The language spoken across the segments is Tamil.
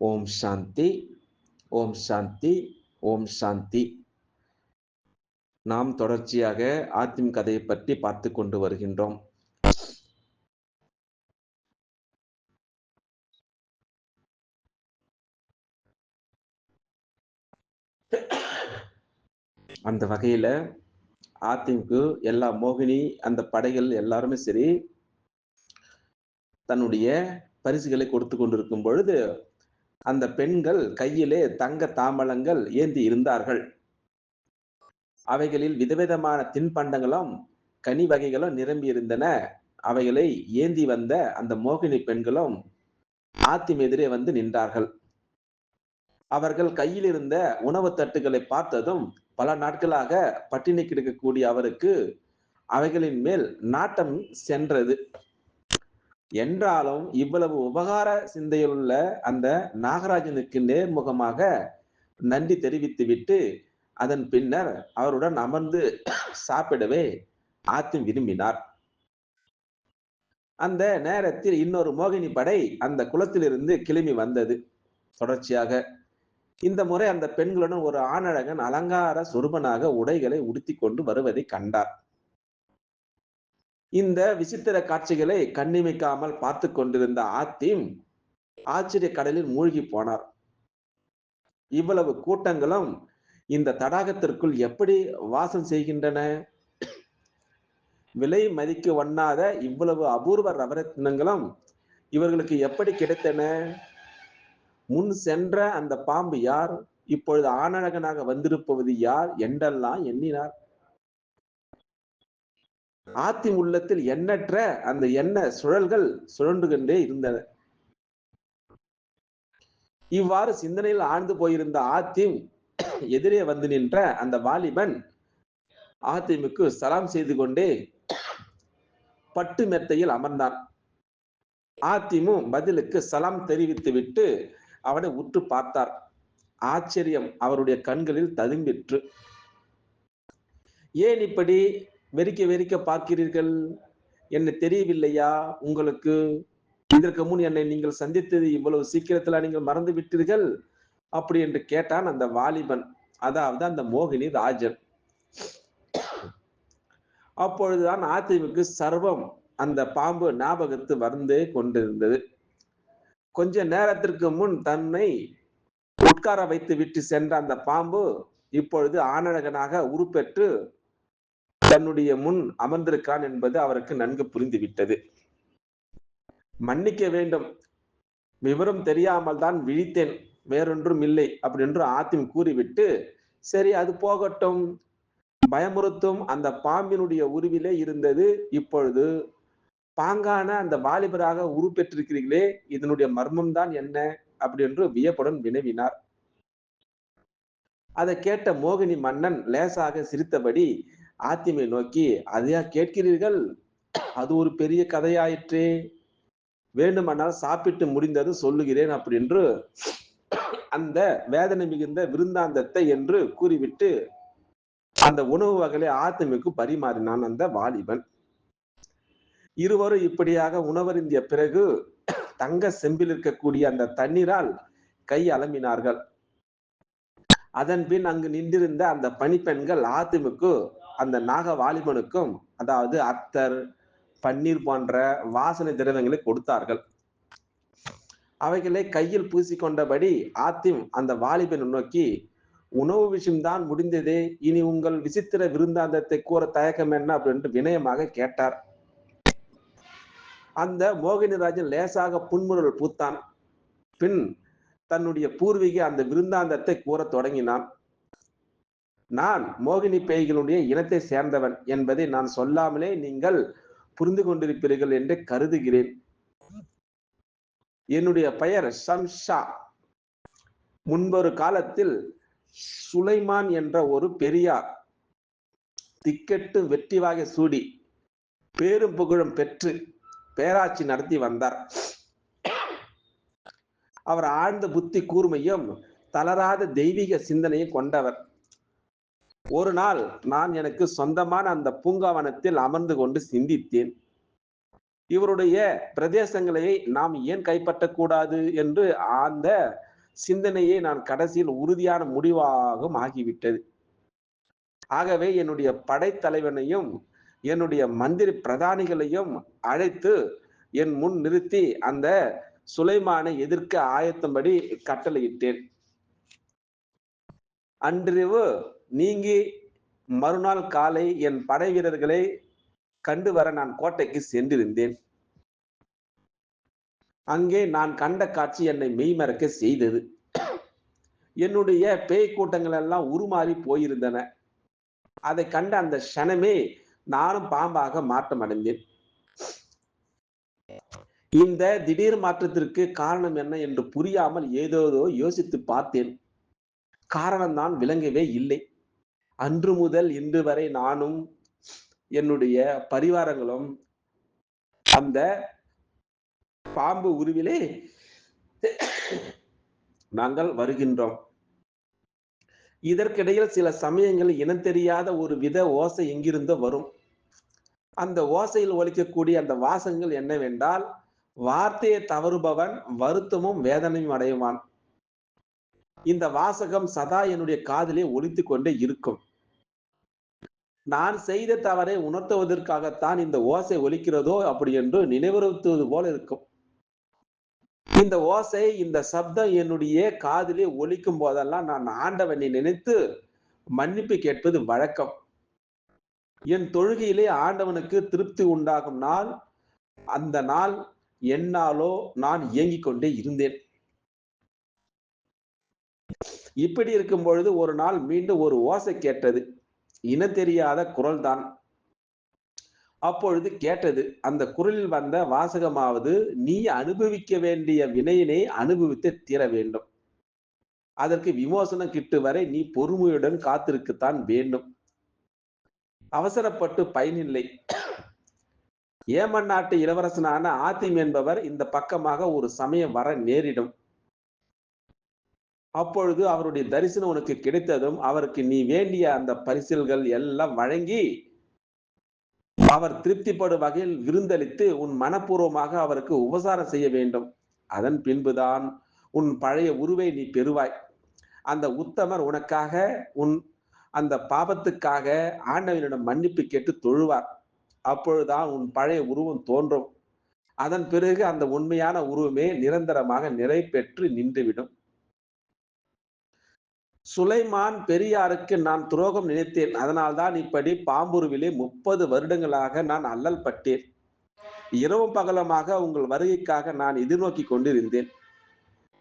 ஓம் சாந்தி ஓம் சாந்தி ஓம் சாந்தி. நாம் தொடர்ச்சியாக ஆத்திம் கதையை பற்றி பார்த்து கொண்டு வருகின்றோம். அந்த வகையில ஆத்திம்க்கு எல்லா மோகினி அந்த படைகள் எல்லாருமே சரி தன்னுடைய பரிசுகளை கொடுத்து கொண்டிருக்கும் பொழுது அந்த பெண்கள் கையிலே தங்க தாமலங்கள் ஏந்தி இருந்தார்கள். அவைகளில் விதவிதமான தின்பண்டங்களும் கனி வகைகளும் நிரம்பி இருந்தன அவைகளை ஏந்தி வந்த அந்த மோகினி பெண்களும் ஆத்திம் எதிரே வந்து நின்றார்கள். அவர்கள் கையில் இருந்த உணவு தட்டுகளை பார்த்ததும் பல நாட்களாக பட்டினி கிடக்கக்கூடிய அவருக்கு அவைகளின் மேல் நாட்டம் சென்றது. என்றாலும் இவ்வளவு உபகார சிந்தையுள்ள அந்த நாகராஜனுக்கு நேர்முகமாக நன்றி தெரிவித்துவிட்டு அதன் பின்னர் அவருடன் அமர்ந்து சாப்பிடவே ஆத்தும் விரும்பினார். அந்த நேரத்தில் இன்னொரு மோகினி படை அந்த குளத்திலிருந்து கிளம்பி வந்தது. தொடர்ச்சியாக இந்த முறை அந்த பெண்களுடன் ஒரு ஆணழகன் அலங்கார சொருபனாக உடைகளை உடுத்தி கொண்டு வருவதை கண்டார். இந்த விசித்திர காட்சிகளை கண்ணிமைக்காமல் பார்த்து கொண்டிருந்த ஆத்திம் ஆச்சரிய கடலில் மூழ்கி போனார். இவ்வளவு கூட்டங்களும் இந்த தடாகத்திற்குள் எப்படி வாசம் செய்கின்றன? விலை மதிக்க ஒண்ணாத இவ்வளவு அபூர்வ ரவரத்னங்களும் இவர்களுக்கு எப்படி கிடைத்தன? முன் சென்ற அந்த பாம்பு யார்? இப்பொழுது ஆணழகனாக வந்திருப்பது யார்? என்றெல்லாம் எண்ணினார். ஆத்திம் உள்ளத்தில் எண்ணற்ற அந்த எண்ண சுழல்கள் சுழன்று கொண்டே இருந்தன. இவ்வாறு சிந்தனையில் ஆழ்ந்து போயிருந்த ஆத்திம் எதிரே வந்து நின்ற அந்த வாலிபன் ஆத்திமுக்கு சலாம் செய்து கொண்டே பட்டு மெத்தையில் அமர்ந்தான். ஆத்திமும் பதிலுக்கு சலாம் தெரிவித்து விட்டு அவனை உற்று பார்த்தார். ஆச்சரியம் அவருடைய கண்களில் ததும்பிற்று. ஏன் இப்படி வெறிக்க வெறிக்க பார்க்கிறீர்கள். என்ன தெரியவில்லையா? உங்களுக்கு இதற்கு முன் என்னை நீங்கள் சந்தித்தது இவ்வளவு சீக்கிரத்துல நீங்கள் மறந்து விட்டீர்கள்? அப்படி என்று கேட்டான் அந்த வாலிபன். அதாவது அந்த மோகினி ராஜன். அப்பொழுதுதான் ஆத்திமுக்கு சர்வம் அந்த பாம்பு ஞாபகத்து வந்து கொண்டிருந்தது. கொஞ்ச நேரத்திற்கு முன் தன்னை உட்கார வைத்து விட்டு சென்ற அந்த பாம்பு இப்பொழுது ஆணழகனாக உருப்பெற்று தன்னுடைய முன் அமர்ந்திருக்கான் என்பது அவருக்கு நன்கு புரிந்துவிட்டது. மன்னிக்க வேண்டும். விவரம் தெரியாமல் தான் விழித்தேன். வேறொன்றும் இல்லை அப்படி என்று ஆத்திம் கூறிவிட்டு சரி அது போகட்டும். பயமுறுத்தும். அந்த பாம்பினுடைய உருவிலே இருந்தது. இப்பொழுது பாங்கான அந்த வாலிபராக உருப்பெற்றிருக்கிறீர்களே இதனுடைய மர்மம் தான் என்ன? அப்படி என்று வியப்புடன் வினவினார். அதை கேட்ட மோகினி மன்னன் லேசாக சிரித்தபடி ஆத்திமை நோக்கி அதையா கேட்கிறீர்கள்? அது ஒரு பெரிய கதையாயிற்றே. வேண்டுமானால் சாப்பிட்டு முடிந்தது சொல்லுகிறேன் அப்படி என்று அந்த வேதனை மிகுந்த விருந்தாந்தத்தை என்று கூறிவிட்டு அந்த உணவு வகையை ஆத்மிக்கு பரிமாறினான் அந்த வாலிபன். இருவரும் இப்படியாக உணவருந்திய பிறகு தங்க செம்பில் இருக்கக்கூடிய அந்த தண்ணீரால் கை அலம்பினார்கள். அதன் பின் அங்கு நின்றிருந்த அந்த பணிப்பெண்கள் ஆத்திமுக்கு அந்த நாக வாலிபனுக்கும் அதாவது அத்தர் பன்னீர் போன்ற வாசனை திரவியங்களை கொடுத்தார்கள். அவைகளை கையில் பூசிக்கொண்டபடி ஆத்திம் அந்த வாலிபனை நோக்கி உணவு விஷயம்தான் முடிந்ததே. இனி உங்கள் விசித்திர விருந்தாந்தத்தை கூற தயக்கம் என்ன? அப்படின்ட்டு வினயமாக கேட்டார். அந்த மோகினிராஜன் லேசாக புன்முறுவல் பூத்தான். பின் தன்னுடைய பூர்வீக அந்த விருந்தாந்தத்தை கூற தொடங்கினான். நான் மோகினி பேய்களுடைய இனத்தை சேர்ந்தவன் என்பதை நான் சொல்லாமலே நீங்கள் புரிந்து கொண்டிருப்பீர்கள் என்று கருதுகிறேன். என்னுடைய பெயர் சம்ஷா முன்பொரு காலத்தில் சுலைமான் என்ற ஒரு பெரியார் திக்கெட்டு வெற்றிவாக சூடி பேரும் புகழும் பெற்று பேராட்சி நடத்தி வந்தார். அவர் ஆழ்ந்த புத்தி கூர்மையும் தளராத தெய்வீக சிந்தனையும் கொண்டவர். ஒரு நாள் நான் எனக்கு சொந்தமான அந்த பூங்காவனத்தில் அமர்ந்து கொண்டு சிந்தித்தேன். இவருடைய பிரதேசங்களை நாம் ஏன் கைப்பற்றக்கூடாது என்று அந்த சிந்தனையை நான் கடைசியில் உறுதியான முடிவாகவும் ஆகிவிட்டது. ஆகவே என்னுடைய படைத்தலைவனையும் என்னுடைய மந்திரி பிரதானிகளையும் அழைத்து என் முன் நிறுத்தி அந்த சுலைமானை எதிர்க்க ஆயத்தம்படி கட்டளையிட்டேன். அன்றிரவு நீங்கி மறுநாள் காலை என் படை வீரர்களை கண்டு வர நான் கோட்டைக்கு சென்றிருந்தேன். அங்கே நான் கண்ட காட்சி என்னை மெய்மறக்க செய்தது. என்னுடைய பேய் கூட்டங்கள் எல்லாம் உருமாறி போயிருந்தன. அதை கண்ட அந்த க்ஷணமே நானும் பாம்பாக மாற்றம் அடைந்தேன் இந்த திடீர் மாற்றத்திற்கு காரணம் என்ன என்று புரியாமல் ஏதோதோ யோசித்து பார்த்தேன். காரணம் தான் விளங்கவே இல்லை. அன்று முதல் இன்று வரை நானும் என்னுடைய பரிவாரங்களும் அந்த பாம்பு உருவிலே நாங்கள் வருகின்றோம். இதற்கிடையில் சில சமயங்கள் இனம் தெரியாத ஒரு வித ஓசை எங்கிருந்தோ வரும். அந்த ஓசையில் ஒலிக்கக்கூடிய அந்த வாசகங்கள் என்னவென்றால் வார்த்தையை தவறுபவன் வருத்தமும் வேதனையும் அடைவான். இந்த வாசகம் சதா என்னுடைய காதிலே ஒழித்து கொண்டே இருக்கும். நான் செய்த தவறை உணர்த்துவதற்காகத்தான் இந்த ஓசை ஒலிக்கிறதோ அப்படி என்று நினைவுறுத்துவது போல இருக்கும். இந்த ஓசை இந்த சப்தம் என்னுடைய காதிலே ஒலிக்கும் போதெல்லாம் நான் ஆண்டவனை நினைத்து மன்னிப்பு கேட்பது வழக்கம். என் தொழுகையிலே ஆண்டவனுக்கு திருப்தி உண்டாகும் நாள் அந்த நாள் என்னாலோ நான் இயங்கிக் கொண்டே இருந்தேன். இப்படி இருக்கும் பொழுது ஒரு நாள் மீண்டும் ஒரு ஓசை கேட்டது. இன தெரியாத குரல் தான் அப்பொழுது கேட்டது அந்த குரலில் வந்த வாசகமாவது நீ அனுபவிக்க வேண்டிய வினையினை அனுபவித்து தீர வேண்டும். அதற்கு விமோசனம் கிட்டு வரை நீ பொறுமையுடன் காத்திருக்கத்தான் வேண்டும். அவசரப்பட்டு பயனில்லை. ஏமன் நாட்டு இளவரசனான ஆத்திம் என்பவர் இந்த பக்கமாக ஒரு சமயம் வர நேரிடும். அப்பொழுது அவருடைய தரிசனம் உனக்கு கிடைத்ததும் அவருக்கு நீ வேண்டிய அந்த பரிசில்கள் எல்லாம் வழங்கி அவர் திருப்திப்படும் வகையில் விருந்தளித்து உன் மனப்பூர்வமாக அவருக்கு உபசாரம் செய்ய வேண்டும். அதன் பின்புதான் உன் பழைய உருவை நீ பெறுவாய். அந்த உத்தமர் உனக்காக உன் அந்த பாபத்துக்காக ஆண்டவனிடம் மன்னிப்பு கேட்டு தொழுவார். அப்பொழுதுதான் உன் பழைய உருவம் தோன்றும். அதன் பிறகு அந்த உண்மையான உருவமே நிரந்தரமாக நிறை பெற்று நின்றுவிடும். சுலைமான் பெரியாருக்கு நான் துரோகம் நினைத்தேன். அதனால்தான் இப்படி பாம்புருவிலே முப்பது வருடங்களாக நான் அல்லல் பட்டேன். இரவும் பகலமாக உங்கள் வருகைக்காக நான் எதிர்நோக்கி கொண்டிருந்தேன்.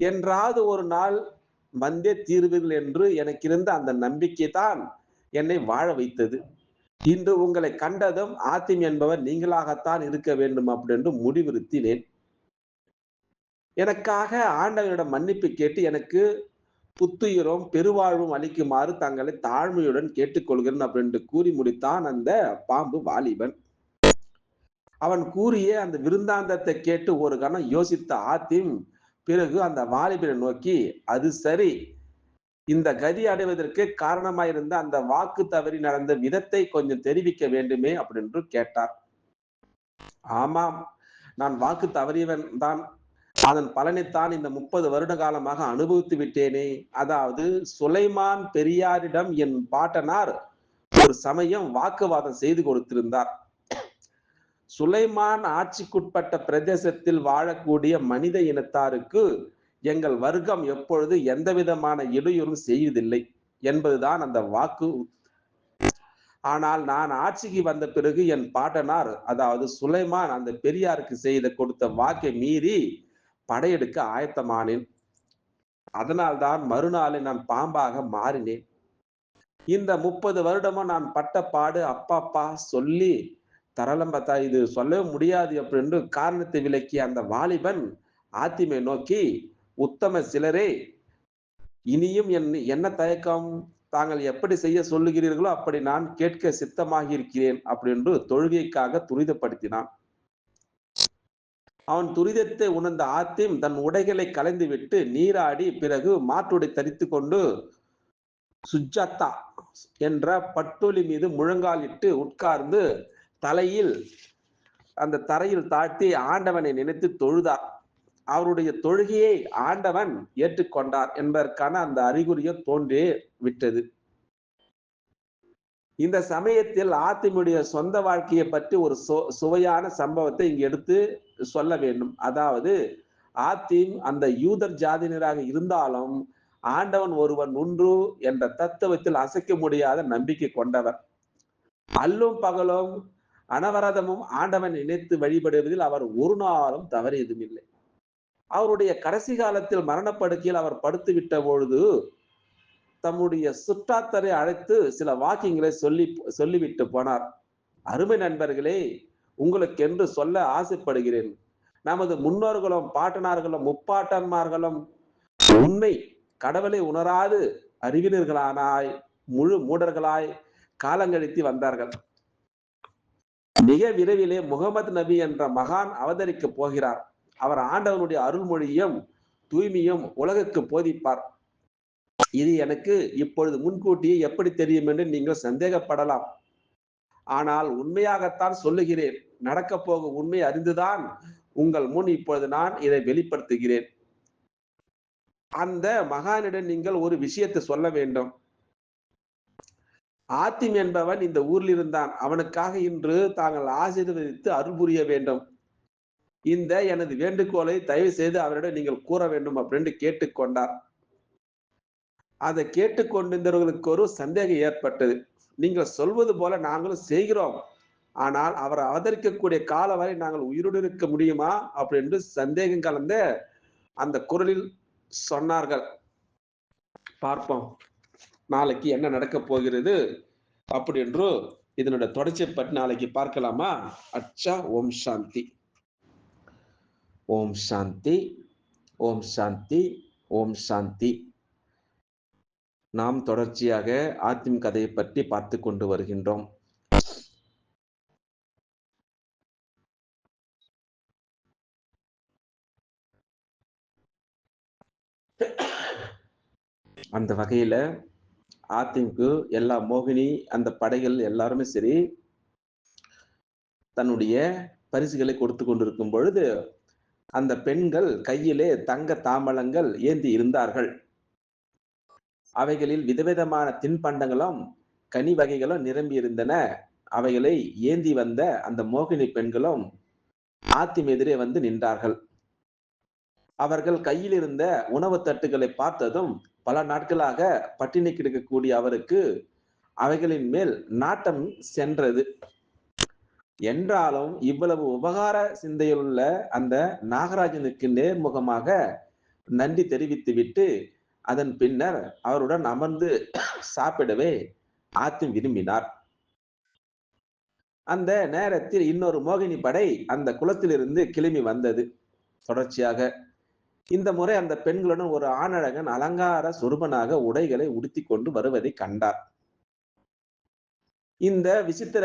என்றாவது ஒரு நாள் வந்தே தீர்வீர்கள் என்று எனக்கிருந்த அந்த நம்பிக்கை தான் என்னை வாழ வைத்தது. இன்று உங்களை கண்டதும் ஆத்திம் என்பவர் நீங்களாகத்தான் இருக்க வேண்டும் அப்படின்னு முடிவுறுத்தினேன். எனக்காக ஆண்டவனிடம் மன்னிப்பு கேட்டு எனக்கு புத்துயிரும் பெருவாழ்வும் அளிக்குமாறு தங்களை தாழ்மையுடன் கேட்டுக்கொள்கிறேன் அப்படின்னு கூறி முடித்தான் அந்த பாம்பு வாலிபன். அவன் கூறிய அந்த விருந்தாந்தத்தை கேட்டு ஒரு கணம் யோசித்த ஆத்திம் பிறகு அந்த வாலிபனை நோக்கி அது சரி. இந்த கதி அடைவதற்கு காரணமாயிருந்த அந்த வாக்கு தவறி நடந்த விதத்தை கொஞ்சம் தெரிவிக்க வேண்டுமே அப்படின்னு கேட்டார். ஆமாம். நான் வாக்கு தவறியவன் தான். அதன் பலனைத்தான் இந்த முப்பது வருட காலமாக அனுபவித்து விட்டேனே. அதாவது சுலைமான் பெரியாரிடம் என் பாட்டனார் ஒரு சமயம் வாக்குவாதம் செய்து கொடுத்திருந்தார். சுலைமான் ஆட்சிக்குட்பட்ட பிரதேசத்தில் வாழக்கூடிய மனித இனத்தாருக்கு எங்கள் வர்க்கம் எப்பொழுது எந்த விதமான இடையூறும் செய்வதில்லை என்பதுதான் அந்த வாக்கு. ஆனால் நான் ஆட்சிக்கு வந்த பிறகு என் பாட்டனார் அதாவது சுலைமான் அந்த பெரியாருக்கு செய்த கொடுத்த வாக்கை மீறி படையெடுக்க ஆயத்தமானேன். அதனால்தான் மறுநாளை நான் பாம்பாக மாறினேன். இந்த முப்பது வருடமும் நான் பட்ட பாடு அப்பாப்பா சொல்லி தரலம்பத்தா இது சொல்லவே முடியாது அப்படின்னு காரணத்தை விளக்கிய அந்த வாலிபன் ஆத்திமை நோக்கி உத்தம சிலரே இனியும் என் என்ன தயக்கம்? தாங்கள் எப்படி செய்ய சொல்லுகிறீர்களோ அப்படி நான் கேட்க சித்தமாகி இருக்கிறேன் அப்படின்னு தொழுகைக்காக துரிதப்படுத்தினான். அவன் துரிதத்தை உணர்ந்த ஆத்திம் தன் உடைகளை கலைந்து விட்டு நீராடி பிறகு மாற்றுடை தரித்து கொண்டு சுஜாத்தா என்ற பட்டொலி மீது முழங்காலிட்டு உட்கார்ந்து தலையில் அந்த தரையில் தாழ்த்தி ஆண்டவனை நினைத்து தொழுதார். அவருடைய தொழுகையை ஆண்டவன் ஏற்றுக்கொண்டார் என்பதற்கான அந்த அறிகுறியை தோன்றி விட்டது இந்த சமயத்தில் ஆத்திமுடைய சொந்த வாழ்க்கையை பற்றி ஒரு சுவையான சம்பவத்தை இங்கு எடுத்து சொல்ல வேண்டும். அதாவது ஆத்திம் அந்த யூதர் ஜாதியினராக இருந்தாலும் ஆண்டவன் ஒருவன் ஒன்று என்ற தத்துவத்தில் அசைக்க முடியாத நம்பிக்கை கொண்டவர். அல்லும் பகலும் அனவரதமும் ஆண்டவன் நினைத்து வழிபடுவதில் அவர் ஒரு நாளும் தவறியதும் இல்லை அவருடைய கடைசி காலத்தில் மரணப்படுக்கையில் அவர் படுத்து விட்ட பொழுது தம்முடைய சுற்றாத்தரை அழைத்து சில வாக்கியங்களை சொல்லி சொல்லிவிட்டு போனார். அருமை நண்பர்களே உங்களுக்கு என்று சொல்ல ஆசைப்படுகிறேன். நமது முன்னோர்களும் பாட்டனார்களும் முப்பாட்டன்மார்களும் உண்மை கடவுளை உணராது அறிவினர்களானாய் முழு மூடர்களாய் காலங்கழித்து வந்தார்கள். மிக விரைவிலே முகமது நபி என்ற மகான் அவதரிக்க போகிறார். அவர் ஆண்டவனுடைய அருள்மொழியும் தூய்மையும் உலகுக்கு போதிப்பார். இது எனக்கு இப்பொழுது முன்கூட்டியே எப்படி தெரியும் என்று நீங்கள் சந்தேகப்படலாம். ஆனால் உண்மையாகத்தான் சொல்லுகிறேன். நடக்க போகும் உண்மை அறிந்துதான் உங்கள் முன் இப்பொழுது நான் இதை வெளிப்படுத்துகிறேன். அந்த மகானிடம் நீங்கள் ஒரு விஷயத்தை சொல்ல வேண்டும். ஆத்திம் என்பவன் இந்த ஊரில் இருந்தான். அவனுக்காக இன்று தாங்கள் ஆசீர்வதித்து அருள் புரிய வேண்டும். இந்த எனது வேண்டுகோளை தயவு செய்து அவரிடம் நீங்கள் கூற வேண்டும் அப்படின்னு கேட்டுக்கொண்டார். அதை கேட்டுக்கொண்டிருந்தவர்களுக்கு ஒரு சந்தேகம் ஏற்பட்டது. நீங்கள் சொல்வது போல நாங்களும் செய்கிறோம். ஆனால் அவர் அவதரிக்கக்கூடிய கால வரை நாங்கள் உயிருடன் இருக்க முடியுமா? அப்படின்னு சந்தேகம் கலந்த அந்த குரலில் சொன்னார்கள். பார்ப்போம். நாளைக்கு என்ன நடக்க போகிறது? அப்படி என்று இதனுடைய தொடர்ச்சியை பற்றி நாளைக்கு பார்க்கலாமா? அச்சா ஓம் சாந்தி. ஓம் சாந்தி. ஓம் சாந்தி. ஓம் சாந்தி. நாம் தொடர்ச்சியாக ஆத்திம் கதையை பற்றி பார்த்து கொண்டு வருகின்றோம். அந்த வகையில ஆத்திம்க்கு எல்லா மோகினி அந்த படைகள் எல்லாருமே சரி தன்னுடைய பரிசுகளை கொடுத்து கொண்டிருக்கும் பொழுது அந்த பெண்கள் கையிலே தங்க தாமலங்கள் ஏந்தி இருந்தார்கள். அவைகளில் விதவிதமான தின்பண்டங்களும் கனி வகைகளும் நிரம்பி இருந்தன அவைகளை ஏந்தி வந்த அந்த மோகினி பெண்களும் ஆத்திம் எதிரே வந்து நின்றார்கள். அவர்கள் கையில் இருந்த உணவு தட்டுகளை பார்த்ததும் பல நாட்களாக பட்டினி கிடக்கக்கூடிய அவருக்கு அவைகளின் மேல் நாட்டம் சென்றது. என்றாலும் இவ்வளவு உபகார சிந்தையுள்ள அந்த நாகராஜனுக்கு நேர்முகமாக நன்றி தெரிவித்துவிட்டு அதன் பின்னர் அவருடன் அமர்ந்து சாப்பிடவே ஆத்தும் விரும்பினார். அந்த நேரத்தில் இன்னொரு மோகினி படை அந்த குளத்திலிருந்து கிளம்பி வந்தது. தொடர்ச்சியாக இந்த முறை அந்த பெண்களுடன் ஒரு ஆணழகன் அலங்கார சொருபனாக உடைகளை உடுத்தி கொண்டு வருவதை கண்டார். இந்த விசித்திர